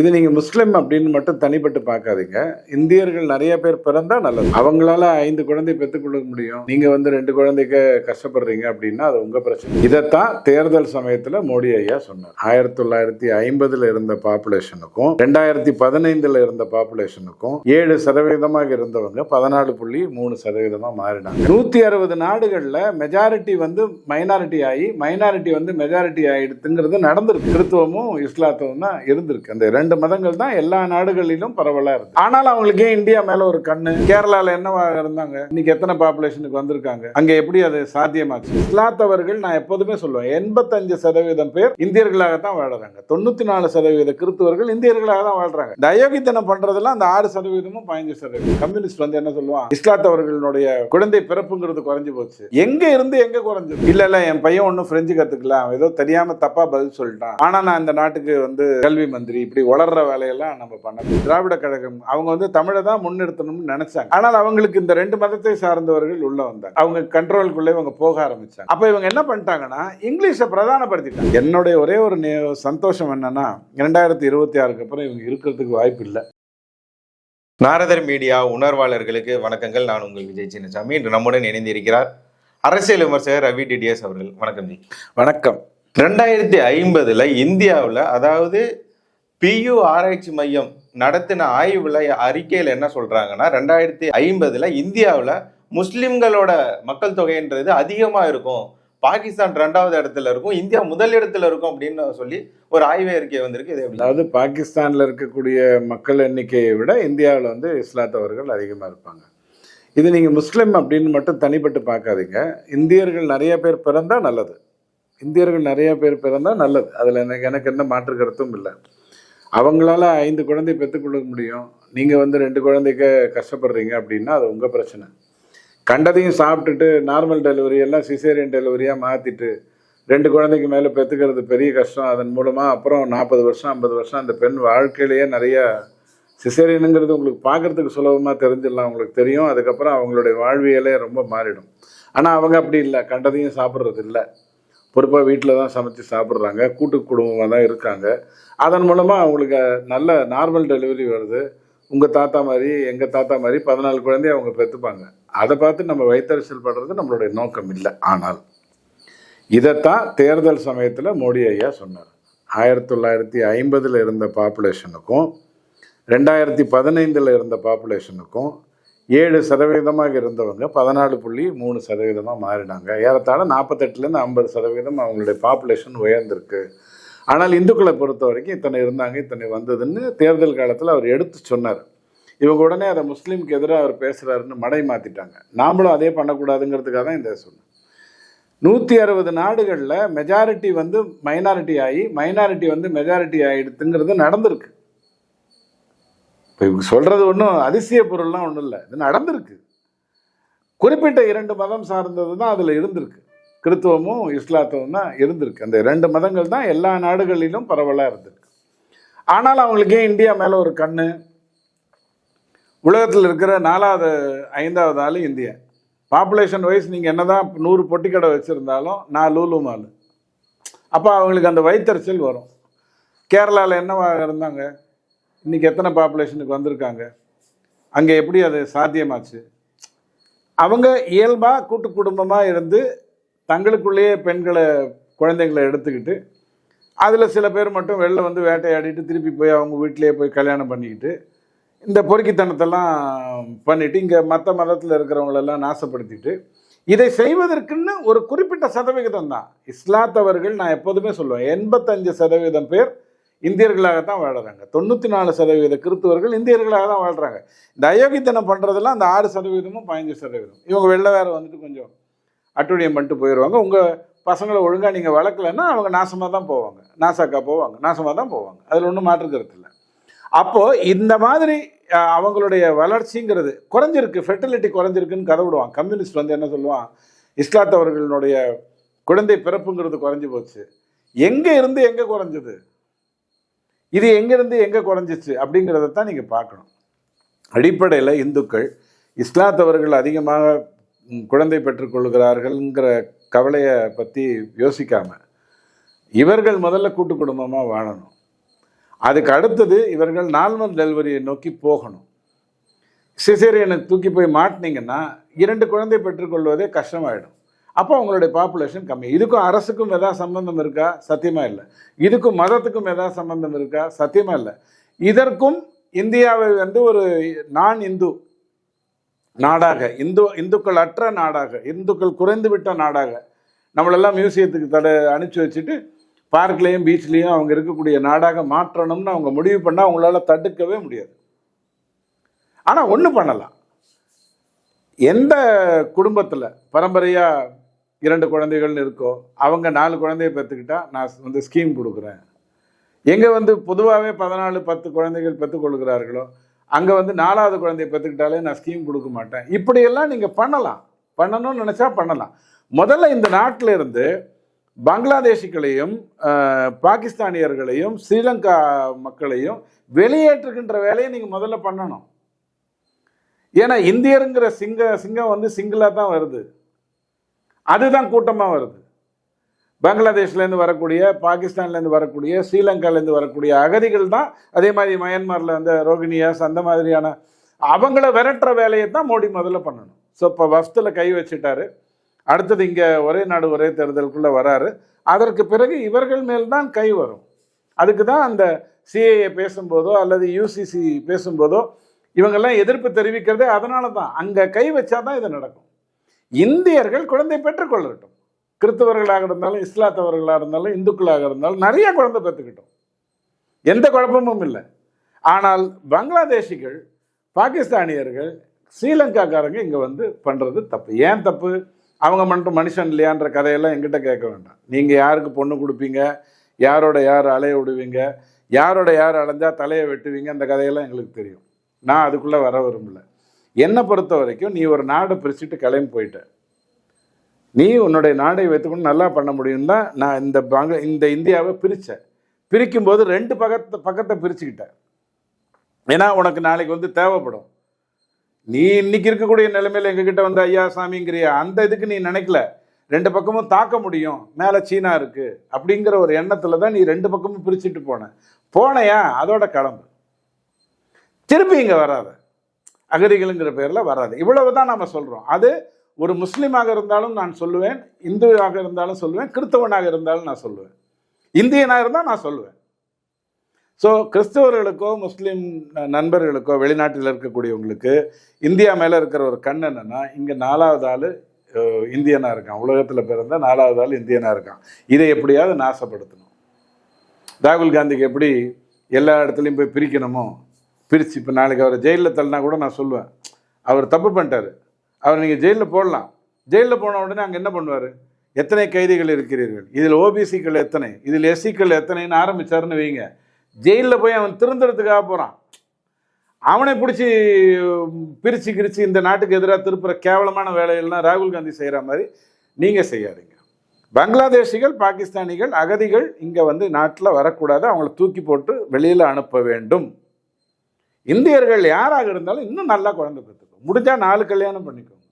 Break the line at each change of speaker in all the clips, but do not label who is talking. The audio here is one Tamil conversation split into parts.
இது நீங்க முஸ்லீம் அப்படின்னு மட்டும் தனிப்பட்டு பார்க்காதீங்க. இந்தியர்கள் நிறைய பேர் பிறந்தா நல்லது. அவங்களால ஐந்து குழந்தை பெற்றுக்கொள்ள முடியும். நீங்க வந்து ரெண்டு குழந்தைக்கு கஷ்டப்படுறீங்க அப்படின்னா அது உங்க பிரச்சனை. இதைத்தான் தேர்தல் சமயத்துல மோடி ஐயா சொன்னார். ஆயிரத்தி தொள்ளாயிரத்தி ஐம்பதுல இருந்த பாப்புலேஷனுக்கும் ரெண்டாயிரத்தி பதினைந்துல இருந்த பாப்புலேஷனுக்கும் ஏழு சதவீதமாக இருந்தவங்க பதினாலு புள்ளி மூணு சதவீதமா மாறினாங்க. நூத்தி அறுபது நாடுகள்ல மெஜாரிட்டி வந்து மைனாரிட்டி ஆகி மைனாரிட்டி வந்து மெஜாரிட்டி ஆயிடுத்துங்கிறது நடந்திருக்கு. கிறித்துவமும் இஸ்லாத்துவம் தான் இருந்திருக்கு. அந்த ரெண்டு மதங்கள் தான் எல்லா நாடுகளிலும் பரவலா இருக்கு. ஆனால் அவங்களுக்கு ஏன் இந்தியா மேல ஒரு கண்ணு. கேரளால என்னவா இருந்தாங்க? இன்னைக்கு எத்தனை பாப்புலேஷனுக்கு வந்திருக்காங்க? அங்க எப்படி அது சாத்தியமாச்சு? இஸ்லாத்தவர்கள் நான் எப்போதுமே சொல்லுவேன் எண்பத்தஞ்சு சதவீதம் பேர் இந்தியர்களாக தான் வாழறாங்க. தொண்ணூத்தி நாலு சதவீத கிறிஸ்துவர்கள் இந்தியர்களாக தான் வாழ்றாங்க. இந்த அயோக்கித்தனம் பண்றதெல்லாம் அந்த ஆறு சதவீதமும் பதினஞ்சு சதவீதம். கம்யூனிஸ்ட் வந்து என்ன சொல்லுவான்? இஸ்லாத்தவர்களுடைய குழந்தை பிறப்புங்கிறது குறைஞ்சு போச்சு. எங்க இருந்து எங்க குறைஞ்சது? இல்ல இல்ல என் பையன் ஒன்னும் பிரெஞ்சு கத்துக்கலாம் ஏதோ தெரியாம தப்பா பதில் சொல்லிட்டான். ஆனா நான் இந்த நாட்டுக்கு வந்து கல்வி மந்திரி இப்படி வளர்ற வேலையெல்லாம் நம்ம பண்ண திராவிட கழகம் அவங்க வந்து தமிழை தான் முன்னிறுத்தணும்னு நினைச்சாங்க. ஆனால் அவங்களுக்கு இந்த ரெண்டு மதத்தை சார்ந்தவர்கள் உள்ள வந்தாங்க. அவங்க கண்ட்ரோலுக்குள்ளே இவங்க போக ஆரம்பிச்சாங்க. அப்ப இவங்க என்ன பண்ணிட்டாங்கன்னா இங்கிலீஷை பிரதானப்படுத்திட்டாங்க. என்னுடைய ஒரே ஒரு நே- சந்தோஷம் என்னன்னா இரண்டாயிரத்தி இருபத்தி ஆறுக்கு அப்புறம் இவங்க இருக்கிறதுக்கு வாய்ப்பு இல்லை.
நாரதர் மீடியா உணர்வாளர்களுக்கு வணக்கங்கள். நான் உங்கள் விஜய் சின்னசாமி. இன்று நம்முடன் இணைந்திருக்கிறார் அரசியல் விமர்சகர் ரவி டிடிஎஸ் அவர்கள். வணக்கம் ஜி.
வணக்கம்.
ரெண்டாயிரத்தி ஐம்பதுல இந்தியாவில் அதாவது பியு ஆராய்ச்சி மையம் நடத்தின ஆய்வுல அறிக்கையில் என்ன சொல்றாங்கன்னா ரெண்டாயிரத்தி ஐம்பதுல இந்தியாவில் முஸ்லிம்களோட மக்கள் தொகைன்றது அதிகமாக இருக்கும். பாகிஸ்தான் ரெண்டாவது இடத்துல இருக்கும். இந்தியா முதல் இடத்துல இருக்கும் அப்படின்னு சொல்லி ஒரு ஆய்வு அறிக்கை வந்திருக்கு. இது
அதாவது பாகிஸ்தானில் இருக்கக்கூடிய மக்கள் எண்ணிக்கையை விட இந்தியாவில் வந்து இஸ்லாத்தவர்கள் அதிகமாக இருப்பாங்க. இது நீங்கள் முஸ்லீம் அப்படின்னு மட்டும் தனிப்பட்டு பார்க்காதீங்க. இந்தியர்கள் நிறைய பேர் பிறந்தால் நல்லது. இந்தியர்கள் நிறைய பேர் பிறந்தால் நல்லது. அதில் எனக்கு எனக்கு எந்த மாற்று கருத்தும் இல்லை. அவங்களால ஐந்து குழந்தை பெற்றுக்கொள்ள முடியும். நீங்கள் வந்து ரெண்டு குழந்தைக்கு கஷ்டப்படுறீங்க அப்படின்னா அது உங்கள் பிரச்சனை. கண்டதையும் சாப்பிட்டுட்டு நார்மல் டெலிவரி எல்லாம் சிசேரியன் டெலிவரியாக மாற்றிட்டு ரெண்டு குழந்தைக்கு மேலே பெற்றுக்கிறது பெரிய கஷ்டம். அதன் மூலமாக அப்புறம் நாற்பது வருஷம் ஐம்பது வருஷம் அந்த பெண் வாழ்க்கையிலேயே நிறைய சிசேரியனுங்கிறது உங்களுக்கு பார்க்கறதுக்கு சுலபமாக தெரிஞ்சிடலாம் உங்களுக்கு தெரியும். அதுக்கப்புறம் அவங்களுடைய வாழ்வியலே ரொம்ப மாறிடும். ஆனால் அவங்க அப்படி இல்லை கண்டதையும் சாப்பிட்றது இல்லை. பொறுப்பாக வீட்டில் தான் சமைச்சு சாப்பிட்றாங்க. கூட்டு குடும்பமாக தான் இருக்காங்க. அதன் மூலமாக அவங்களுக்கு நல்ல நார்மல் டெலிவரி வருது. உங்கள் தாத்தா மாதிரி எங்கள் தாத்தா மாதிரி பதினாலு குழந்தைய அவங்க பெற்றுப்பாங்க அதை பார்த்து நம்ம வைத்தறிச்சல் படுறது நம்மளுடைய நோக்கம் இல்லை. ஆனால் இதைத்தான் தேர்தல் சமயத்தில் மோடி ஐயா சொன்னார். ஆயிரத்தி தொள்ளாயிரத்தி ஐம்பதில் இருந்த பாப்புலேஷனுக்கும் ரெண்டாயிரத்தி பதினைந்தில் இருந்த பாப்புலேஷனுக்கும் ஏழு சதவீதமாக இருந்தவங்க பதினாலு புள்ளி மூணு சதவீதமாக மாறினாங்க. ஏறத்தாழ நாற்பத்தெட்டுலேருந்து ஐம்பது சதவீதம் அவங்களுடைய பாப்புலேஷன் உயர்ந்திருக்கு. ஆனால் இந்துக்களை பொறுத்த வரைக்கும் இத்தனை இருந்தாங்க இத்தனை வந்ததுன்னு தேர்தல் காலத்தில் அவர் எடுத்து சொன்னார். இவங்க உடனே அதை முஸ்லீமுக்கு எதிராக அவர் பேசுகிறாருன்னு மடை மாற்றிட்டாங்க நாமளும் அதே பண்ணக்கூடாதுங்கிறதுக்காக தான் இந்த சொன்னேன் நூற்றி அறுபது நாடுகளில் மெஜாரிட்டி வந்து மைனாரிட்டி ஆகி மைனாரிட்டி வந்து மெஜாரிட்டி ஆகிடுதுங்கிறது நடந்திருக்கு. இப்போ இவங்க சொல்கிறது ஒன்றும் அதிசய பொருள்லாம் ஒன்றும் இல்லை. இது நடந்திருக்கு. குறிப்பிட்ட இரண்டு மதம் சார்ந்தது தான் அதில் இருந்திருக்கு. கிறித்துவமும் இஸ்லாத்துவம் தான் இருந்திருக்கு. அந்த ரெண்டு மதங்கள் தான் எல்லா நாடுகளிலும் பரவலாக இருந்திருக்கு. ஆனால் அவங்களுக்கு ஏன் இந்தியா மேலே ஒரு கண்ணு. உலகத்தில் இருக்கிற நாலாவது ஐந்தாவது ஆள் இந்தியா. பாப்புலேஷன் வைஸ் நீங்கள் என்னதான் நூறு பொட்டிக்கடை வச்சுருந்தாலும் நான் லூலு மாலு அப்போ அவங்களுக்கு அந்த வைத்தறிச்சல் வரும். கேரளாவில் என்னவாக இருந்தாங்க? இன்றைக்கி எத்தனை பாப்புலேஷனுக்கு வந்திருக்காங்க? அங்கே எப்படி அது சாத்தியமாச்சு? அவங்க இயல்பாக கூட்டு குடும்பமாக இருந்து தங்களுக்குள்ளேயே பெண்களை குழந்தைங்களை எடுத்துக்கிட்டு அதில் சில பேர் மட்டும் வெளில வந்து வேட்டையாடிட்டு திருப்பி போய் அவங்க வீட்டிலேயே போய் கல்யாணம் பண்ணிக்கிட்டு இந்த பொறுக்கித்தனத்தெல்லாம் பண்ணிட்டு இங்கே மற்ற மதத்தில் இருக்கிறவங்களெல்லாம் நாசப்படுத்திட்டு இதை செய்வதற்குன்னு ஒரு குறிப்பிட்ட சதவிகிதம் தான் இஸ்லாத்தவர்கள் நான் எப்போதுமே சொல்லுவேன் எண்பத்தஞ்சு சதவீதம் பேர் இந்தியர்களாகத்தான் வாழ்கிறாங்க தொண்ணூற்றி நாலு சதவீத கிறித்துவர்கள் இந்தியர்களாக தான் வாழ்கிறாங்க இந்த அயோக்கித்தனம் பண்ணுறதெல்லாம் அந்த ஆறு சதவீதமும் பதினஞ்சு சதவீதம். இவங்க வெளில வேறு வந்துட்டு கொஞ்சம் அட்டுழியம் பண்ணிட்டு போயிடுவாங்க உங்கள் பசங்களை ஒழுங்காக நீங்கள் வளர்க்கலன்னா அவங்க நாசமாக தான் போவாங்க. நாசாக்கா போவாங்க. நாசமாக தான் போவாங்க. அதில் ஒன்றும் மாற்று இல்லை. அப்போது இந்த மாதிரி அவங்களுடைய வளர்ச்சிங்கிறது குறைஞ்சிருக்கு. ஃபெர்டிலிட்டி குறைஞ்சிருக்குன்னு கதை விடுவான். கம்யூனிஸ்ட் வந்து என்ன சொல்லுவான்? இஸ்லாத்தவர்களுடைய குழந்தை பிறப்புங்கிறது குறைஞ்சி போச்சு. எங்கே இருந்து எங்கே குறைஞ்சது? இது எங்கேருந்து எங்கே குறைஞ்சிச்சு அப்படிங்கிறத தான் நீங்கள் பார்க்கணும். அடிப்படையில் இந்துக்கள் இஸ்லாத்தவர்கள் அதிகமாக குழந்தை பெற்றுக்கொள்கிறார்கள்ங்கிற கவலையை பற்றி யோசிக்காமல் இவர்கள் முதல்ல கூட்டு குடும்பமாக வாழணும். அதுக்கு அடுத்தது இவர்கள் நார்மல் டெலிவரியை நோக்கி போகணும். சிசேரியனை தூக்கி போய் மாட்டினீங்கன்னா இரண்டு குழந்தை பெற்றுக்கொள்வதே கஷ்டமாயிடும். அப்போ அவங்களுடைய பாப்புலேஷன் கம்மி. இதுக்கும் அரசுக்கும் எதாவது சம்பந்தம் இருக்கா? சத்தியமாக இல்லை. இதுக்கும் மதத்துக்கும் எதாவது சம்பந்தம் இருக்கா? சத்தியமாக இல்லை. இதற்கும் இந்தியாவை வந்து ஒரு நான் இந்து நாடாக இந்து இந்துக்கள் அற்ற நாடாக இந்துக்கள் குறைந்து விட்ட நாடாக நம்மளெல்லாம் மியூசியத்துக்கு தட அனுப்பிச்சி வச்சுட்டு பார்க்லேயும் பீச்லேயும் அவங்க இருக்கக்கூடிய நாடாக மாற்றணும்னு அவங்க முடிவு பண்ணால் அவங்களால தடுக்கவே முடியாது. ஆனால் ஒன்று பண்ணலாம். எந்த குடும்பத்தில் பரம்பரையாக இரண்டு குழந்தைகள்னு இருக்கோ அவங்க நாலு குழந்தைய பெற்றுக்கிட்டா நான் வந்து ஸ்கீம் கொடுக்குறேன். எங்கே வந்து பொதுவாகவே பதினாலு பத்து குழந்தைகள் பெற்றுக்கொள்கிறார்களோ அங்கே வந்து நாலாவது குழந்தைய பெற்றுக்கிட்டாலே நான் ஸ்கீம் கொடுக்க மாட்டேன். இப்படியெல்லாம் நீங்கள் பண்ணலாம். பண்ணணும்னு நினச்சா பண்ணலாம். முதல்ல இந்த நாட்டில் இருந்து பங்களாதேஷிகளையும் பாகிஸ்தானியர்களையும் ஸ்ரீலங்கா மக்களையும் வெளியேற்றுகின்ற வேலையை நீங்கள் முதல்ல பண்ணணும். ஏன்னா இந்தியருங்கிற சிங்க சிங்கம் வந்து சிங்கிளாக தான் வருது. அதுதான் கூட்டமாக வருது. பங்களாதேஷ்லேருந்து வரக்கூடிய பாகிஸ்தான்லேருந்து வரக்கூடிய ஸ்ரீலங்காலேருந்து வரக்கூடிய அகதிகள் தான் அதே மாதிரி மயன்மாரில் அந்த ரோகிணியாஸ் அந்த மாதிரியான அவங்கள விரட்டுற வேலையை தான் மோடி முதல்ல பண்ணணும். ஸோ இப்போ வஃப்தில் கை வச்சுட்டாரு. அடுத்தது இங்கே ஒரே நாடு ஒரே தேர்தலுக்குள்ளே வராரு. அதற்கு பிறகு இவர்கள் மேல் தான் கை வரும். அதுக்கு தான் அந்த சிஏஏ பேசும்போதோ அல்லது யூசிசி பேசும்போதோ இவங்கெல்லாம் எதிர்ப்பு தெரிவிக்கிறதே அதனால தான். அங்கே கை வச்சாதான் இது நடக்கும். இந்தியர்கள் குழந்தை பெற்றுக்கொள்ளட்டும் கிறிஸ்தவர்களாக இருந்தாலும் இஸ்லாத்தவர்களாக இருந்தாலும் இந்துக்களாக இருந்தாலும் நிறைய குழந்தை பெற்றுக்கிட்டோம். எந்த குழப்பமும் இல்லை. ஆனால் பங்களாதேஷிகள் பாகிஸ்தானியர்கள் ஸ்ரீலங்காக்காரங்க இங்கே வந்து பண்ணுறது தப்பு. ஏன் தப்பு? அவங்க மட்டும் மனுஷன் இல்லையான்ற கதையெல்லாம் எங்கிட்ட கேட்க வேண்டாம். நீங்கள் யாருக்கு பொண்ணு கொடுப்பீங்க? யாரோட யார் அலைய விடுவீங்க? யாரோட யார் அலைஞ்சால் தலையை வெட்டுவீங்க? அந்த கதையெல்லாம் எங்களுக்கு தெரியும். நான் அதுக்குள்ளே வர விரும்பலை. என்னை பொறுத்த வரைக்கும் நீ ஒரு நாடை பிரிச்சுட்டு கிளம்பி போயிட்ட. நீ உன்னுடைய நாடை வைத்துக்கொண்டு நல்லா பண்ண முடியும் தான் நான் இந்த பங்க இந்த இந்தியாவை பிரித்தேன் பிரிக்கும்போது ரெண்டு பக்கத்தை பக்கத்தை பிரிச்சுக்கிட்டேன் ஏன்னா உனக்கு நாளைக்கு வந்து தேவைப்படும். நீ இன்னைக்கு இருக்கக்கூடிய நிலைமையில் எங்ககிட்ட வந்து ஐயா சாமிங்கிறியா? அந்த இதுக்கு நீ நினைக்கல. ரெண்டு பக்கமும் தாக்க முடியும். மேலே சீனா இருக்குது அப்படிங்கிற ஒரு எண்ணத்தில் தான் நீ ரெண்டு பக்கமும் பிரிச்சுட்டு போன. போனையா? அதோட கிளம்பு. திருப்பி இங்கே வராத. அகதிகளுங்கிற பேரில் வராது. இவ்வளவு தான் நம்ம சொல்கிறோம் அது ஒரு முஸ்லீமாக இருந்தாலும் நான் சொல்லுவேன் இந்துவாக இருந்தாலும் சொல்லுவேன் கிறிஸ்தவனாக இருந்தாலும் நான் சொல்லுவேன். இந்தியனாக இருந்தால் நான் சொல்லுவேன். ஸோ கிறிஸ்தவர்களுக்கோ முஸ்லீம் நண்பர்களுக்கோ வெளிநாட்டில் இருக்கக்கூடியவங்களுக்கு இந்தியா மேலே இருக்கிற ஒரு கண் என்னென்னா இங்கே நாலாவது ஆள் இந்தியனாக இருக்கான். உலகத்தில் பிறந்த நாலாவது ஆள் இந்தியனாக இருக்கான். இதை எப்படியாவது நாசப்படுத்தணும். ராகுல் காந்திக்கு எப்படி எல்லா இடத்துலையும் போய் பிரிக்கணுமோ பிரித்து இப்போ நாளைக்கு அவரை ஜெயிலில் தள்ளினா கூட நான் சொல்லுவேன். அவர் தப்பு பண்ணிட்டார். அவர் நீங்கள் ஜெயிலில் போடலாம். ஜெயிலில் போன உடனே அங்கே என்ன பண்ணுவார்? எத்தனை கைதிகள் இருக்கிறீர்கள்? இதில் ஓபிசிக்கள் எத்தனை? இதில் எஸ்சிக்கள் எத்தனைன்னு ஆரம்பிச்சாருன்னு வைங்க. ஜெயிலில் போய் அவன் திருந்துறதுக்காக போகிறான் அவனை பிடிச்சி பிரித்து கிரித்து இந்த நாட்டுக்கு எதிராக திருப்புற கேவலமான வேலையெல்லாம் ராகுல் காந்தி செய்கிற மாதிரி நீங்கள் செய்யாதீங்க. பங்களாதேஷிகள் பாகிஸ்தானிகள் அகதிகள் இங்கே வந்து நாட்டில் வரக்கூடாது. அவங்கள தூக்கி போட்டு வெளியில் அனுப்ப வேண்டும். இந்தியர்கள் யாராக இருந்தாலும் இன்னும் நல்லா குழந்தை பெற்றுக்கும் முடிஞ்சா நாலு கல்யாணம் பண்ணிக்கோங்க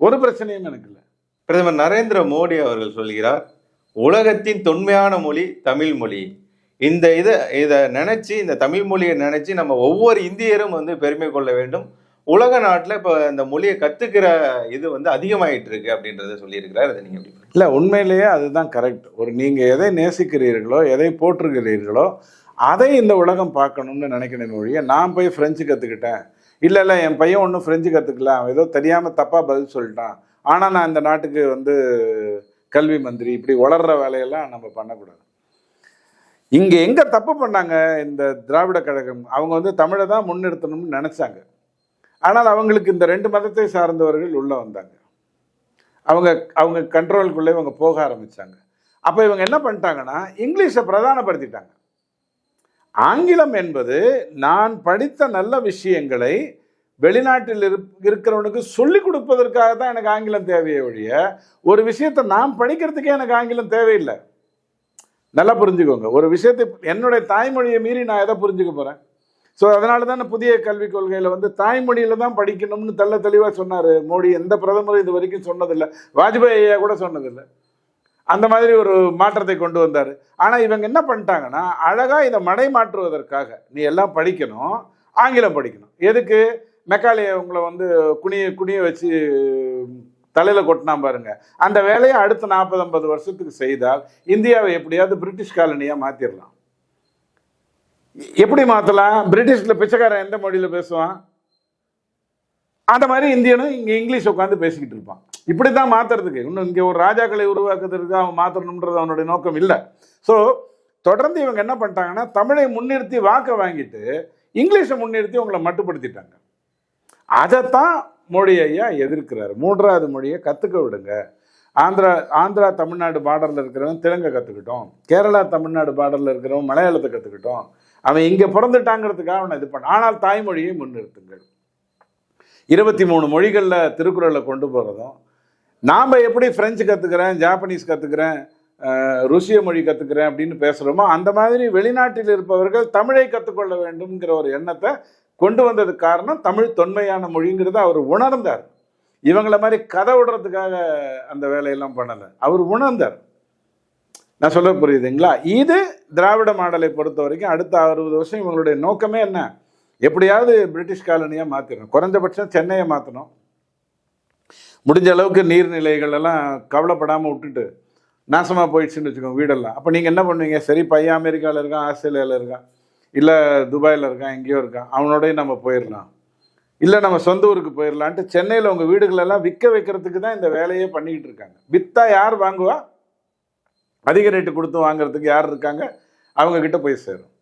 ஒரு பிரச்சனையும் எனக்கு இல்லை.
பிரதமர் நரேந்திர மோடி அவர்கள் சொல்கிறார் உலகத்தின் தொன்மையான மொழி தமிழ் மொழி. இந்த இதை இதை நினைச்சு இந்த தமிழ் மொழியை நினைச்சு நம்ம ஒவ்வொரு இந்தியரும் வந்து பெருமை கொள்ள வேண்டும். உலக நாட்டில் இப்போ இந்த மொழியை கத்துக்கிற இது வந்து அதிகமாயிட்டு இருக்கு அப்படின்றத சொல்லியிருக்கிறார். அதை நீங்க எப்படி பாக்குறீங்க?
இல்லை உண்மையிலேயே அதுதான் கரெக்ட் ஒரு நீங்கள் எதை நேசிக்கிறீர்களோ எதை போற்றுகிறீர்களோ அதை இந்த உலகம் பார்க்கணும்னு நினைக்கணும் மொழியை நான் போய் ஃப்ரெஞ்சு கற்றுக்கிட்டேன் இல்லை இல்லை என் பையன் ஒன்றும் ஃப்ரெஞ்சு கற்றுக்கல அவன் ஏதோ தெரியாமல் தப்பாக பதில் சொல்லிட்டான். ஆனால் நான் இந்த நாட்டுக்கு வந்து கல்வி மந்திரி இப்படி வளர்கிற வேலையெல்லாம் நம்ம பண்ணக்கூடாது. இங்கே எங்கே தப்பு பண்ணாங்க இந்த திராவிட கழகம்? அவங்க வந்து தமிழை தான் முன்னிறுத்தணும்னு நினச்சாங்க. ஆனால் அவங்களுக்கு இந்த ரெண்டு மதத்தை சார்ந்தவர்கள் உள்ளே வந்தாங்க. அவங்க அவங்க கண்ட்ரோலுக்குள்ளே இவங்க போக ஆரம்பிச்சாங்க. அப்போ இவங்க என்ன பண்ணிட்டாங்கன்னா இங்கிலீஷை பிரதானப்படுத்திட்டாங்க. ஆங்கிலம் என்பது நான் படித்த நல்ல விஷயங்களை வெளிநாட்டில் இருக்கிறவனுக்கு சொல்லிக் கொடுப்பதற்காக தான் எனக்கு ஆங்கிலம் தேவையே ஒழிய ஒரு விஷயத்தை நான் படிக்கிறதுக்கே எனக்கு ஆங்கிலம் தேவையில்லை. நல்லா புரிஞ்சுக்கோங்க. ஒரு விஷயத்தை என்னுடைய தாய்மொழியை மீறி நான் எதை புரிஞ்சுக்க போகிறேன் ஸோ அதனால தான் புதிய கல்விக் கொள்கையில் வந்து தாய்மொழியில் தான் படிக்கணும்னு தெள்ள தெளிவாக சொன்னார் மோடி. எந்த பிரதமரும் இது வரைக்கும் சொன்னதில்லை. வாஜ்பாய் ஐயா கூட சொன்னதில்லை. அந்த மாதிரி ஒரு மாற்றத்தை கொண்டு வந்தார். ஆனால் இவங்க என்ன பண்ணிட்டாங்கன்னா அழகாக இதை மடை மாற்றுவதற்காக நீ எல்லாம் படிக்கணும் ஆங்கிலம் படிக்கணும். எதுக்கு? மெக்காலியை உங்களை வந்து குனிய குனிய வச்சு தலையில் கொட்டினா பாருங்க. அந்த வேலையை அடுத்த நாற்பது ஐம்பது வருஷத்துக்கு செய்தால் இந்தியாவை எப்படியாவது பிரிட்டிஷ் காலனியாக மாற்றிடலாம் எப்படி மாற்றலாம் பிரிட்டிஷில் பிச்சைக்காரன் எந்த மொழியில் பேசுவான்? அந்த மாதிரி இந்தியனும் இங்கே இங்கிலீஷ் உட்காந்து பேசிக்கிட்டு இருப்பான். இப்படி தான் மாற்றுறதுக்கு இன்னும் இங்கே ஒரு ராஜாக்களை உருவாக்குறதுக்கு அவன் மாற்றணுன்றது அவனுடைய நோக்கம் இல்லை. ஸோ தொடர்ந்து இவங்க என்ன பண்ணிட்டாங்கன்னா தமிழை முன்னிறுத்தி வாக்கை வாங்கிட்டு இங்கிலீஷை முன்னிறுத்தி உங்களை மட்டுப்படுத்திட்டாங்க. அதைத்தான் மொழி ஐயா எதிர்க்கிறார். மூன்றாவது மொழியை கற்றுக்க விடுங்க. ஆந்திரா ஆந்திரா தமிழ்நாடு பார்டரில் இருக்கிறவன் தெலுங்கை கற்றுக்கிட்டோம் கேரளா தமிழ்நாடு பார்டரில் இருக்கிறவன் மலையாளத்தை கற்றுக்கிட்டோம் அவன் இங்கே பிறந்துட்டாங்கிறதுக்காக அவனை இது பண்ண ஆனால் தாய்மொழியை முன்னிறுத்துங்கள். இருபத்தி மூணு மொழிகளில் திருக்குறளை கொண்டு போகிறதும் நாம் எப்படி ஃப்ரெஞ்சு கற்றுக்கிறேன் ஜாப்பனீஸ் கற்றுக்கிறேன் ருசிய மொழி கற்றுக்கிறேன் அப்படின்னு பேசுகிறோமோ அந்த மாதிரி வெளிநாட்டில் இருப்பவர்கள் தமிழை கற்றுக்கொள்ள வேண்டும்ங்கிற ஒரு எண்ணத்தை கொண்டு வந்ததுக்கு காரணம் தமிழ் தொன்மையான மொழிங்கிறத அவர் உணர்ந்தார். இவங்கள மாதிரி கதை விடுறதுக்காக அந்த வேலையெல்லாம் பண்ணலை. அவர் உணர்ந்தார். நான் சொல்ல புரியுதுங்களா? இது திராவிட மாடலை பொறுத்த வரைக்கும் அடுத்த அறுபது வருஷம் இவங்களுடைய நோக்கமே என்ன? எப்படியாவது பிரிட்டிஷ் காலனியாக மாற்றிடணும் குறைஞ்சபட்சம் சென்னையை மாற்றணும் முடிஞ்ச அளவுக்கு நீர்நிலைகள் எல்லாம் கவலைப்படாமல் விட்டுட்டு நாசமாக போயிடுச்சுன்னு வச்சுக்கோங்க வீடெல்லாம். அப்போ நீங்கள் என்ன பண்ணுவீங்க? சரி பையன் அமெரிக்காவில் இருக்கான் ஆஸ்திரேலியாவில் இருக்கான் இல்லை துபாயில் இருக்கான் எங்கேயோ இருக்கான் அவனோடய நம்ம போயிடலாம். இல்லை நம்ம சொந்த ஊருக்கு போயிடலான்ட்டு சென்னையில் உங்கள் வீடுகளெல்லாம் விற்க வைக்கிறதுக்கு தான் இந்த வேலையே பண்ணிக்கிட்டு இருக்காங்க. விற்றா யார் வாங்குவா? அதிக ரேட்டு கொடுத்து வாங்குறதுக்கு யார் இருக்காங்க? அவங்கக்கிட்ட போய் சேரும்.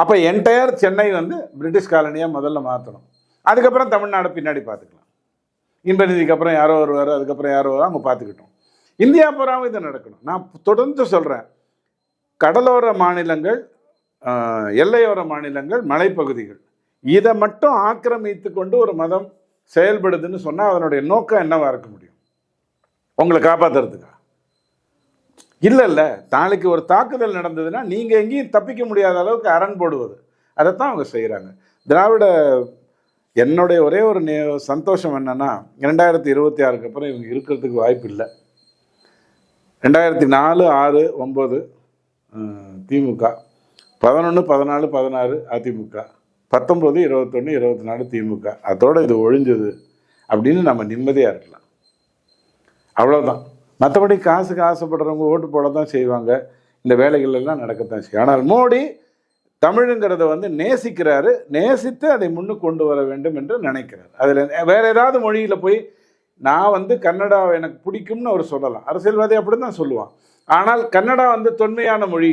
அப்போ என்டையர் சென்னை வந்து பிரிட்டிஷ் காலனியாக முதல்ல மாற்றணும் அதுக்கப்புறம் தமிழ்நாடு பின்னாடி பார்த்துக்கலாம் இன்பநிதிக்கு அப்புறம் யாரோ வருவார் அதுக்கப்புறம் யாரோ வருவார் அவங்க பார்த்துக்கிட்டோம் இந்தியா பூராவும் இது நடக்கணும். நான் தொடர்ந்து சொல்கிறேன் கடலோர மாநிலங்கள் எல்லையோர மாநிலங்கள் மலைப்பகுதிகள். இதை மட்டும் ஆக்கிரமித்து கொண்டு ஒரு மதம் செயல்படுதுன்னு சொன்னால் அதனுடைய நோக்கம் என்னவா இருக்க முடியும்? உங்களை காப்பாற்றுறதுக்கா இல்லை இல்லை. நாளைக்கு ஒரு தாக்குதல் நடந்ததுன்னா நீங்கள் எங்கேயும் தப்பிக்க முடியாத அளவுக்கு அரண் போடுவது. அதைத்தான் அவங்க செய்கிறாங்க திராவிட என்னுடைய ஒரே ஒரு நே சந்தோஷம் என்னன்னா ரெண்டாயிரத்தி இருபத்தி ஆறுக்கு அப்புறம் இவங்க இருக்கிறதுக்கு வாய்ப்பு இல்லை. ரெண்டாயிரத்தி நாலு ஆறு ஒம்பது திமுக. பதினொன்று பதினாலு பதினாறு அதிமுக. பத்தொம்போது இருபத்தொன்று இருபத்தி நாலு திமுக. அதோடு இது ஒழிஞ்சது அப்படின்னு நம்ம நிம்மதியாக இருக்கலாம். அவ்வளோதான் மற்றபடி காசுக்கு ஆசைப்படுறவங்க ஓட்டு போட தான் செய்வாங்க. இந்த வேலைகள் எல்லாம் நடக்கத்தான் செய்யும். ஆனால் மோடி தமிழுங்கிறத வந்து நேசிக்கிறாரு நேசித்து அதை முன்னுக்கு கொண்டு வர வேண்டும் என்று நினைக்கிறார். அதில் வேற ஏதாவது மொழியில் போய் நான் வந்து கன்னடா எனக்கு பிடிக்கும்னு அவர் சொல்லலாம். அரசியல்வாதி அப்படி தான் சொல்லுவான். ஆனால் கன்னடா வந்து தொன்மையான மொழி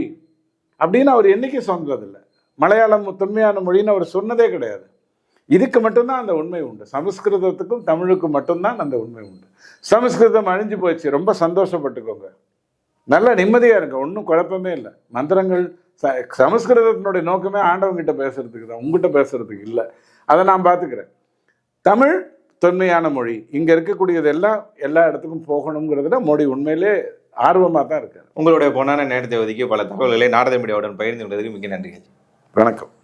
அப்படின்னு அவர் என்றைக்கும் சொன்னதில்லை மலையாளம் தொன்மையான மொழின்னு அவர் சொன்னதே கிடையாது. இதுக்கு மட்டும்தான் அந்த உண்மை உண்டு. சமஸ்கிருதத்துக்கும் தமிழுக்கும் மட்டும்தான் அந்த உண்மை உண்டு. சமஸ்கிருதம் அழிஞ்சு போச்சு. ரொம்ப சந்தோஷப்பட்டுக்கோங்க. நல்லா நிம்மதியாக இருங்க. ஒன்றும் குழப்பமே இல்லை. மந்திரங்கள் சமஸ்கிருதத்தினுடைய நோக்கமே ஆண்டவங்கிட்ட பேசுறதுக்கு தான் உங்ககிட்ட பேசுறதுக்கு இல்லை. அதை நான் பார்த்துக்கிறேன். தமிழ் தொன்மையான மொழி இங்கே இருக்கக்கூடியது எல்லாம் எல்லா இடத்துக்கும் போகணுங்கிறதுல மோடி உண்மையிலே ஆர்வமாக தான் இருக்கார்.
உங்களுடைய பொன்னான நேரத்தை ஒதுக்கி பல தகவல்களை நாரத மீடியாவுடன் பகிர்ந்து கொண்டதற்கு மிக்க நன்றி
வணக்கம்.